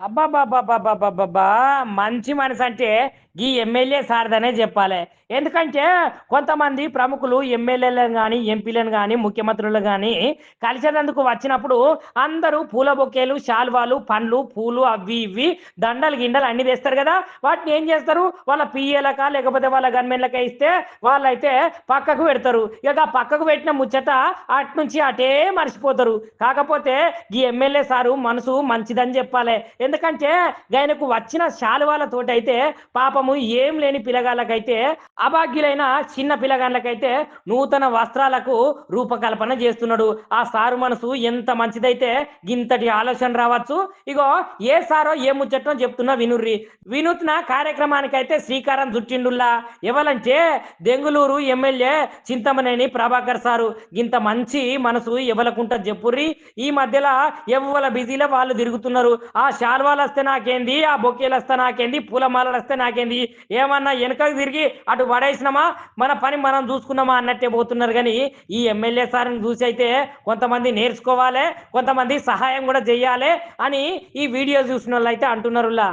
అబ్బాబ్బాబ్బాబ్బాబ్బా మంచి మనసు అంటే ఈ ఎమ్మెల్యే సారదనే చెప్పాలి. ఎందుకంటే కొంతమంది ప్రముఖులు ఎమ్మెల్యేలను కానీ ఎంపీలను కానీ ముఖ్యమంత్రులు కానీ కలిసేందుకు వచ్చినప్పుడు అందరూ పూల బొకేలు శాల్వాలు పండ్లు పూలు అవి ఇవి దండలు గిండలు అన్ని తెస్తారు కదా. వాటిని ఏం చేస్తారు? వాళ్ళ పిఏలక లేకపోతే వాళ్ళ గన్మెన్లక ఇస్తే వాళ్ళైతే పక్కకు పెడతారు. ఇక పక్కకు పెట్టిన ముచ్చట అటు నుంచి అటే మర్చిపోతారు కాకపోతే ఈ ఎమ్మెల్యే సారు మనసు మంచిదని చెప్పాలి. ఎందుకంటే ఆయనకు వచ్చిన శాలువాలతోటి అయితే పాపము ఏం లేని పిల్లగాళ్ళకైతే అభాగ్యులైన చిన్న పిల్లగాళ్ళకైతే నూతన వస్త్రాలకు రూపకల్పన చేస్తున్నాడు. ఆ సారు మనసు ఎంత మంచిదైతే గింతటి ఆలోచన రావచ్చు. ఇగో ఏ సారో ఏ ముచ్చటో చెప్తున్నా వినుర్రి. వినూత్న కార్యక్రమానికైతే శ్రీకారం చుట్టిండుల్లా. ఎవలంటే దెంగులూరు ఎమ్మెల్యే చింతమనేని ప్రభాకర్ సారు. గింత మంచి మనసు ఎవలకుంటది చెప్పుర్రి. ఈ మధ్యలో ఎవ్వల బిజీలో వాళ్ళు తిరుగుతున్నారు. ఆ శాల్వాలు వస్తే నాకేంది? ఆ బొకేలు వస్తే నాకేంది? పూలమాలలు వస్తే నాకేంది? ఏమన్నా వెనకకు తిరిగి అటు పడేసినామా? మన పని మనం చూసుకున్నామా అన్నట్టే పోతున్నారు. కానీ ఈ ఎమ్మెల్యే సార్ని చూసి అయితే కొంతమంది నేర్చుకోవాలి కొంతమంది సహాయం కూడా చేయాలి అని ఈ వీడియో చూసిన వాళ్ళు అయితే అంటున్నారులా